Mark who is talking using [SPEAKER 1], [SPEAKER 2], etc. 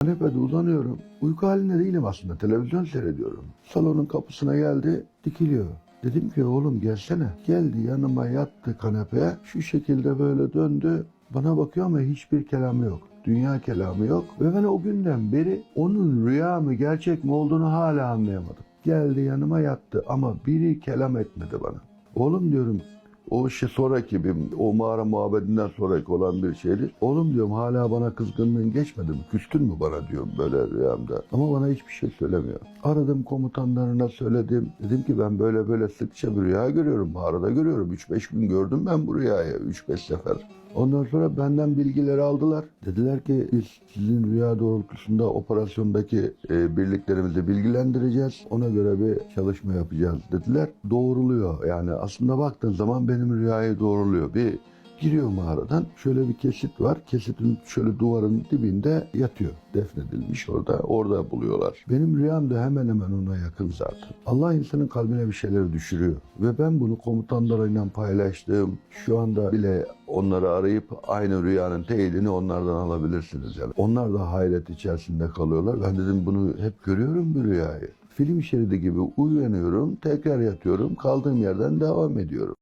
[SPEAKER 1] Kanepede uzanıyorum. Uyku halinde değilim aslında. Televizyon seyrediyorum. Salonun kapısına geldi, dikiliyor. Dedim ki oğlum gelsene. Geldi yanıma yattı kanepeye. Şu şekilde böyle döndü. Bana bakıyor ama hiçbir kelamı yok. Dünya kelamı yok. Ve ben o günden beri onun rüya mı gerçek mi olduğunu hala anlayamadım. Geldi yanıma yattı ama biri kelam etmedi bana. Oğlum diyorum o şey sonraki bir o mağara muhabbetinden sonraki olan bir şeydi. Oğlum diyorum hala bana kızgınlığın geçmedi mi? Küstün mü bana diyorum böyle rüyamda. Ama bana hiçbir şey söylemiyor. Aradım komutanlarına söyledim. Dedim ki ben böyle böyle sıkça bir rüya görüyorum. Mağarada görüyorum. 3-5 gün gördüm ben bu rüyayı. 3-5 sefer. Ondan sonra benden bilgileri aldılar. Dediler ki biz sizin rüya doğrultusunda operasyondaki e, birliklerimizi bilgilendireceğiz. Ona göre bir çalışma yapacağız dediler. Doğruluyor yani aslında baktığın zaman benim rüyayı doğruluyor. Bir giriyor mağaradan şöyle bir kesit var. Kesitin şöyle duvarın dibinde yatıyor. Defnedilmiş orada. Orada buluyorlar. Benim rüyam da hemen hemen ona yakın zaten. Allah insanın kalbine bir şeyleri düşürüyor. Ve ben bunu komutanlarıyla paylaştım. Şu anda bile onları arayıp aynı rüyanın teyidini onlardan alabilirsiniz. Yani. Onlar da hayret içerisinde kalıyorlar. Ben dedim bunu hep görüyorum bu rüyayı. Film şeridi gibi uyanıyorum, tekrar yatıyorum, kaldığım yerden devam ediyorum.